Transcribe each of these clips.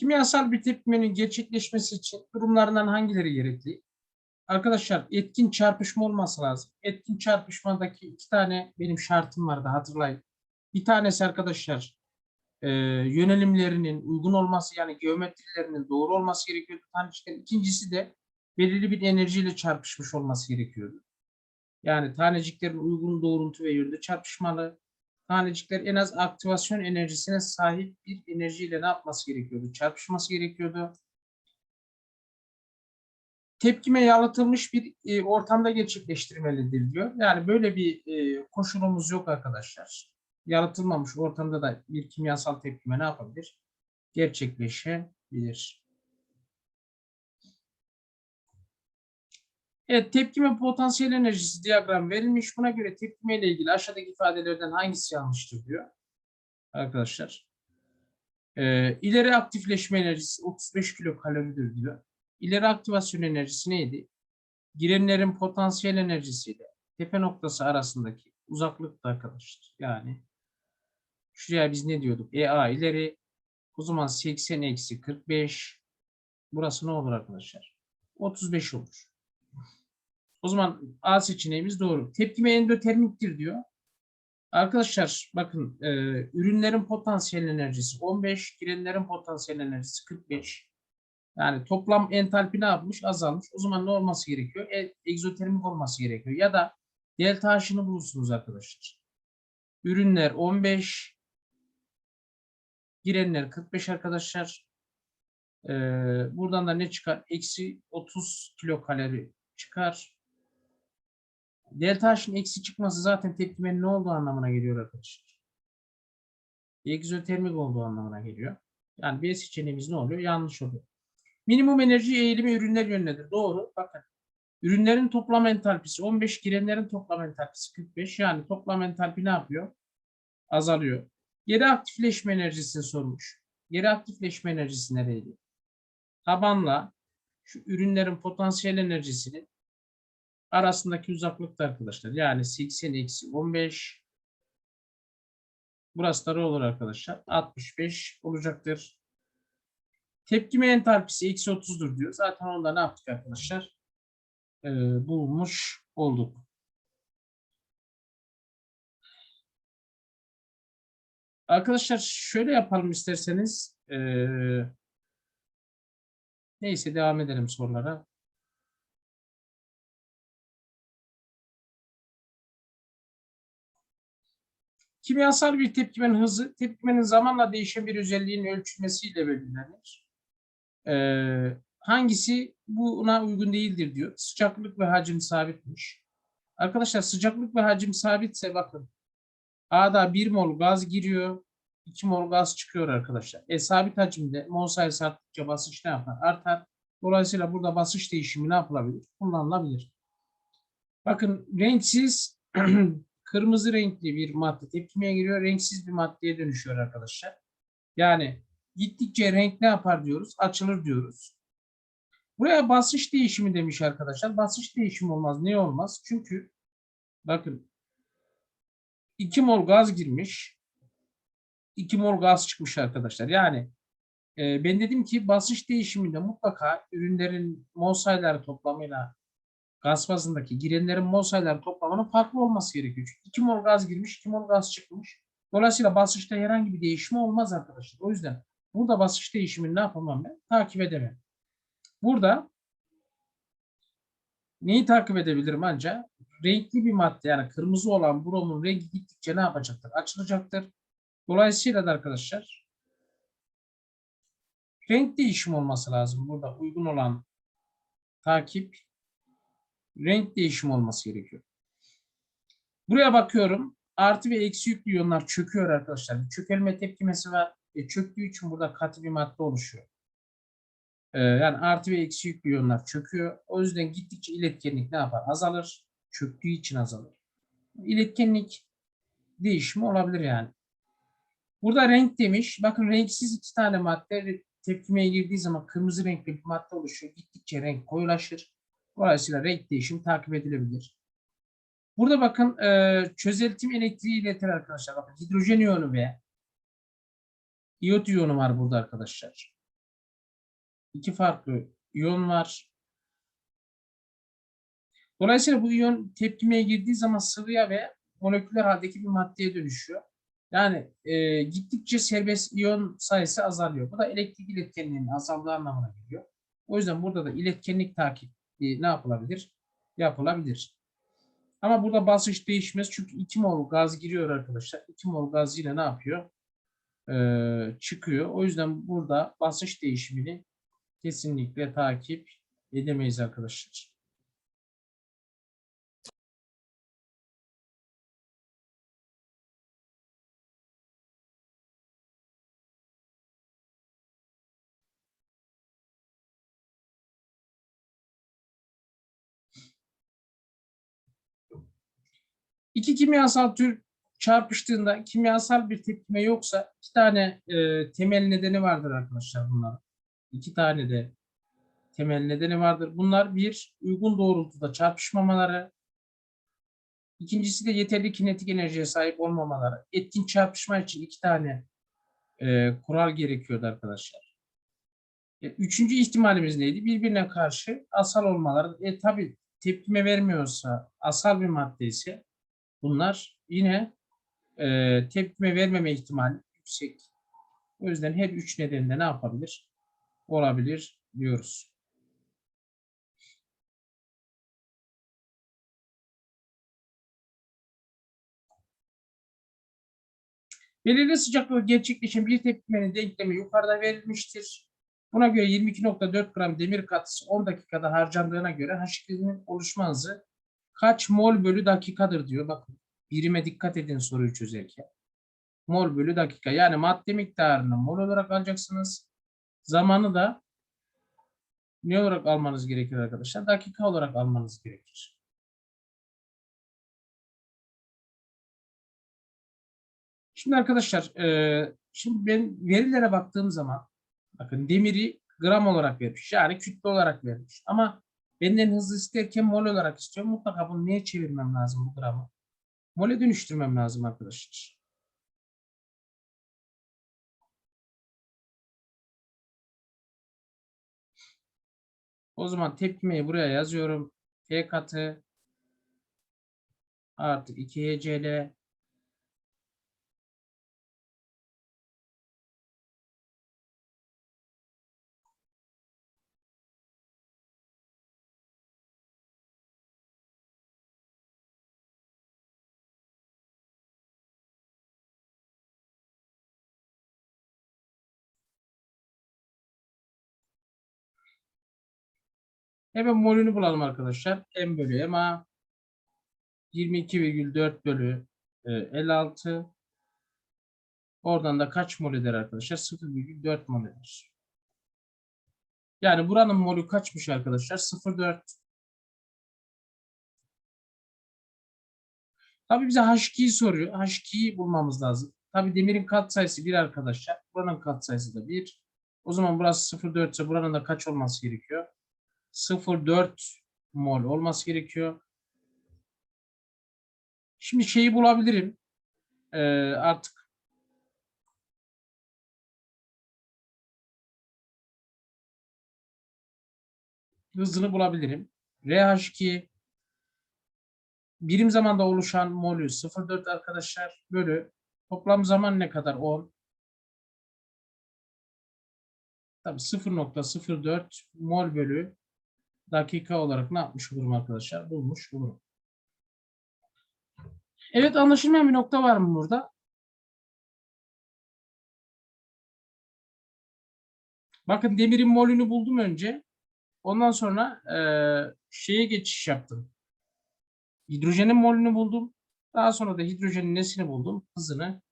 Kimyasal bir tepkimenin gerçekleşmesi için durumlarından hangileri gerekli? Arkadaşlar etkin çarpışma olması lazım. Etkin çarpışmadaki iki tane benim şartım vardı hatırlayın. Bir tanesi arkadaşlar e, yönelimlerinin uygun olması yani geometrilerinin doğru olması gerekiyordu taneciklerin. İkincisi de belirli bir enerjiyle çarpışmış olması gerekiyordu. Yani taneciklerin uygun doğrultu ve yönde çarpışmalı. Tanecikler en az aktivasyon enerjisine sahip bir enerjiyle ne yapması gerekiyordu? Çarpışması gerekiyordu. Tepkime yalıtılmış bir e, ortamda gerçekleştirmelidir diyor. Yani böyle bir e, koşulumuz yok arkadaşlar. Yalıtılmamış ortamda da bir kimyasal tepkime ne yapabilir? Gerçekleşebilir. Evet, tepkime potansiyel enerjisi diyagram verilmiş. Buna göre tepkime ile ilgili aşağıdaki ifadelerden hangisi yanlıştır diyor. Arkadaşlar. Ee, ileri aktifleşme enerjisi 35 kilokaloridir diyor. İleri aktivasyon enerjisi neydi? Girenlerin potansiyel enerjisiyle tepe noktası arasındaki uzaklıkta arkadaşlar. Yani şuraya biz ne diyorduk? EA ileri o zaman 80 eksi 45 burası ne olur arkadaşlar? 35 olur. O zaman A seçeneğimiz doğru. Tepkime endotermiktir diyor. Arkadaşlar bakın e, ürünlerin potansiyel enerjisi 15, girenlerin potansiyel enerjisi 45. Yani toplam entalpi ne yapmış? Azalmış. O zaman ne olması gerekiyor? E, egzotermik olması gerekiyor. Ya da delta H'ını bulursunuz arkadaşlar. Ürünler 15, girenler 45 arkadaşlar. E, buradan da ne çıkar? Eksi 30 kilokalori çıkar. Delta H'ın eksi çıkması zaten tepkimenin ne olduğu anlamına geliyor arkadaşlar. Egzotermik olduğu anlamına geliyor. Yani B seçeneğimiz ne oluyor? Yanlış oluyor. Minimum enerji eğilimi ürünler yönündedir. Doğru. Bakın. Ürünlerin toplam entalpisi 15, girenlerin toplam entalpisi 45. Yani toplam entalpi ne yapıyor? Azalıyor. Geri aktifleşme enerjisini sormuş. Geri aktifleşme enerjisi nereydi? Tabanla şu ürünlerin potansiyel enerjisinin arasındaki uzaklıkta arkadaşlar. Yani 80 eksi 15 burası da olur arkadaşlar? 65 olacaktır. Tepkime entalpisi eksi 30'dur diyor. Zaten onda ne yaptık arkadaşlar? Ee, bulmuş olduk. Arkadaşlar şöyle yapalım isterseniz. Ee, neyse devam edelim sorulara. Kimyasal bir tepkimenin hızı, tepkimenin zamanla değişen bir özelliğin ölçülmesiyle belirlenir. Ee, hangisi buna uygun değildir diyor. Sıcaklık ve hacim sabitmiş. Arkadaşlar sıcaklık ve hacim sabitse bakın. A'da 1 mol gaz giriyor. 2 mol gaz çıkıyor arkadaşlar. E sabit hacimde mol sayısı arttıkça basınç ne yapar? Artar. Dolayısıyla burada basınç değişimi ne yapılabilir? Kullanılabilir. Bakın renksiz kırmızı renkli bir madde tepkimeye giriyor. Renksiz bir maddeye dönüşüyor arkadaşlar. Yani gittikçe renk ne yapar diyoruz? Açılır diyoruz. Buraya basınç değişimi demiş arkadaşlar. Basınç değişimi olmaz. Niye olmaz? Çünkü bakın 2 mol gaz girmiş. 2 mol gaz çıkmış arkadaşlar. Yani e, ben dedim ki basınç değişiminde mutlaka ürünlerin mol sayıları toplamıyla gaz fazındaki girenlerin mol sayıları toplamının farklı olması gerekiyor. Çünkü 2 mol gaz girmiş, 2 mol gaz çıkmış. Dolayısıyla basınçta herhangi bir değişme olmaz arkadaşlar. O yüzden burada basınç değişimini ne yapamam ben? Takip edemem. Burada neyi takip edebilirim ancak? Renkli bir madde yani kırmızı olan bromun rengi gittikçe ne yapacaktır? Açılacaktır. Dolayısıyla da arkadaşlar renk değişimi olması lazım. Burada uygun olan takip renk değişimi olması gerekiyor. Buraya bakıyorum. Artı ve eksi yüklü iyonlar çöküyor arkadaşlar. Çökelme tepkimesi var. E, çöktüğü için burada katı bir madde oluşuyor. Ee, yani artı ve eksi yüklü iyonlar çöküyor. O yüzden gittikçe iletkenlik ne yapar? Azalır. Çöktüğü için azalır. İletkenlik değişimi olabilir yani. Burada renk demiş. Bakın renksiz iki tane madde tepkimeye girdiği zaman kırmızı renkli bir madde oluşuyor. Gittikçe renk koyulaşır. Dolayısıyla renk değişimi takip edilebilir. Burada bakın e, çözeltim elektriği iletir arkadaşlar. Bakın hidrojen iyonu ve iyot iyonu var burada arkadaşlar. iki farklı iyon var. Dolayısıyla bu iyon tepkimeye girdiği zaman sıvıya ve moleküler haldeki bir maddeye dönüşüyor. Yani e, gittikçe serbest iyon sayısı azalıyor. Bu da elektrik iletkenliğinin azaldığı anlamına geliyor. O yüzden burada da iletkenlik takibi ne yapılabilir? Yapılabilir. Ama burada basınç değişmez çünkü 2 mol gaz giriyor arkadaşlar. 2 mol gaz yine ne yapıyor? Ee, çıkıyor. O yüzden burada basınç değişimini kesinlikle takip edemeyiz arkadaşlar. İki kimyasal tür çarpıştığında kimyasal bir tepkime yoksa iki tane e, temel nedeni vardır arkadaşlar bunların. İki tane de temel nedeni vardır. Bunlar bir, uygun doğrultuda çarpışmamaları. İkincisi de yeterli kinetik enerjiye sahip olmamaları. Etkin çarpışma için iki tane e, kural gerekiyordu arkadaşlar. E, üçüncü ihtimalimiz neydi? Birbirine karşı asal olmaları. E tabi tepkime vermiyorsa, asal bir madde ise bunlar yine e, tepkime vermeme ihtimali yüksek. O yüzden her üç nedende ne yapabilir? Olabilir diyoruz. Belirli sıcaklıkta gerçekleşen bir tepkimenin denklemi yukarıda verilmiştir. Buna göre 22.4 gram demir katısı 10 dakikada harcandığına göre H2'nin oluşma hızı kaç mol bölü dakikadır diyor. Bakın birime dikkat edin soruyu çözerken. Mol bölü dakika. Yani madde miktarını mol olarak alacaksınız. Zamanı da ne olarak almanız gerekir arkadaşlar? Dakika olarak almanız gerekir. Şimdi arkadaşlar, e, şimdi ben verilere baktığım zaman bakın demiri gram olarak vermiş. Yani kütle olarak vermiş. Ama benden hızlı isterken mol olarak istiyorum. Mutlaka bunu neye çevirmem lazım bu gramı? Mole dönüştürmem lazım arkadaşlar. O zaman tepkimeyi buraya yazıyorum. T katı artı 2 HCl Hemen molünü bulalım arkadaşlar. M bölü MA 22,4 bölü 56 e, Oradan da kaç mol eder arkadaşlar? 0,4 mol eder. Yani buranın molü kaçmış arkadaşlar? 0,4. Tabii bize H2'yi soruyor. H2'yi bulmamız lazım. Tabii demirin katsayısı 1 arkadaşlar. Buranın katsayısı da 1. O zaman burası 0,4 ise buranın da kaç olması gerekiyor? 0,4 mol olması gerekiyor. Şimdi şeyi bulabilirim. Ee, artık hızını bulabilirim. RH2 birim zamanda oluşan molü 0,4 arkadaşlar bölü toplam zaman ne kadar 10 Tabii 0.04 mol bölü dakika olarak ne yapmış olurum arkadaşlar? Bulmuş olurum. Evet anlaşılmayan bir nokta var mı burada? Bakın demirin molünü buldum önce. Ondan sonra e, şeye geçiş yaptım. Hidrojenin molünü buldum. Daha sonra da hidrojenin nesini buldum. Hızını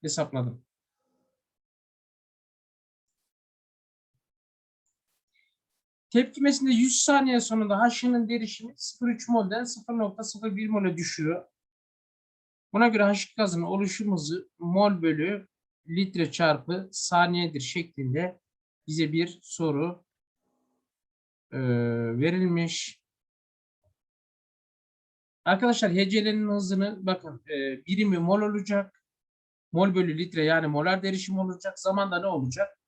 hesapladım. Tepkimesinde 100 saniye sonunda H'nin derişimi 0,3 molden 0,01 mole düşüyor. Buna göre H gazının oluşum hızı mol bölü litre çarpı saniyedir şeklinde bize bir soru e, verilmiş. Arkadaşlar HCl'nin hızını bakın e, birimi mol olacak. Mol bölü litre yani molar derişim olacak. Zamanda ne olacak?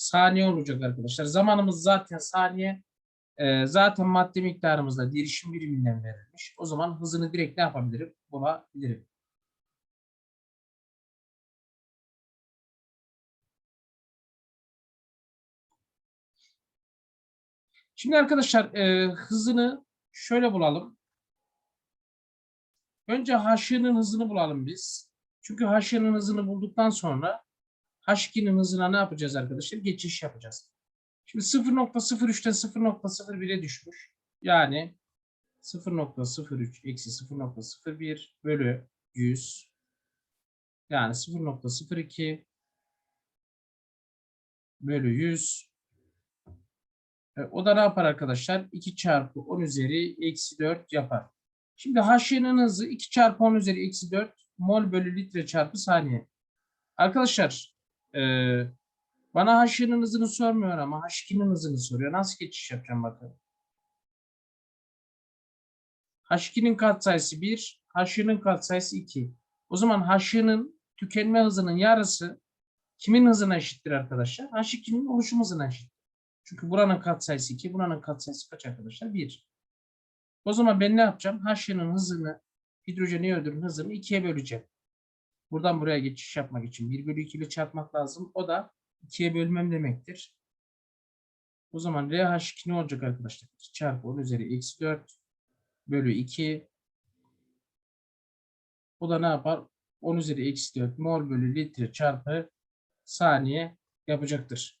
Saniye olacak arkadaşlar. Zamanımız zaten saniye. Ee, zaten madde miktarımız da derişim biriminden verilmiş. O zaman hızını direkt ne yapabilirim? Bulabilirim. Şimdi arkadaşlar e, hızını şöyle bulalım. Önce H'nin hızını bulalım biz. Çünkü H'nin hızını bulduktan sonra H2'nin hızına ne yapacağız arkadaşlar? Geçiş yapacağız. Şimdi 0.03'ten 0.01'e düşmüş. Yani 0.03 eksi 0.01 bölü 100 yani 0.02 bölü 100 e, o da ne yapar arkadaşlar? 2 çarpı 10 üzeri eksi 4 yapar. Şimdi H'nin hızı 2 çarpı 10 üzeri eksi 4 mol bölü litre çarpı saniye. Arkadaşlar e, bana H'nin hızını sormuyor ama H2'nin hızını soruyor. Nasıl geçiş yapacağım bakalım. H2'nin katsayısı 1, H'nin katsayısı 2. O zaman H'nin tükenme hızının yarısı kimin hızına eşittir arkadaşlar? H2'nin oluşum hızına eşit. Çünkü buranın katsayısı 2, buranın katsayısı kaç arkadaşlar? 1. O zaman ben ne yapacağım? H'nin hızını, hidrojen iyodürün hızını 2'ye böleceğim. Buradan buraya geçiş yapmak için 1 bölü 2 ile çarpmak lazım. O da 2'ye bölmem demektir. O zaman RH2 ne olacak arkadaşlar? 2 çarpı 10 üzeri eksi 4 bölü 2. O da ne yapar? 10 üzeri eksi 4 mol bölü litre çarpı saniye yapacaktır.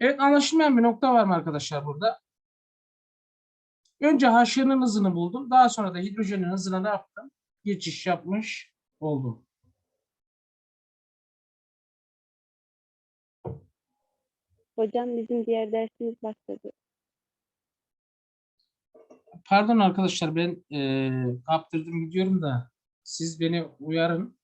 Evet anlaşılmayan bir nokta var mı arkadaşlar burada? Önce H'nin hızını buldum. Daha sonra da hidrojenin hızına ne yaptım? Geçiş yapmış oldum. Hocam bizim diğer dersimiz başladı. Pardon arkadaşlar ben eee kaptırdım gidiyorum da siz beni uyarın.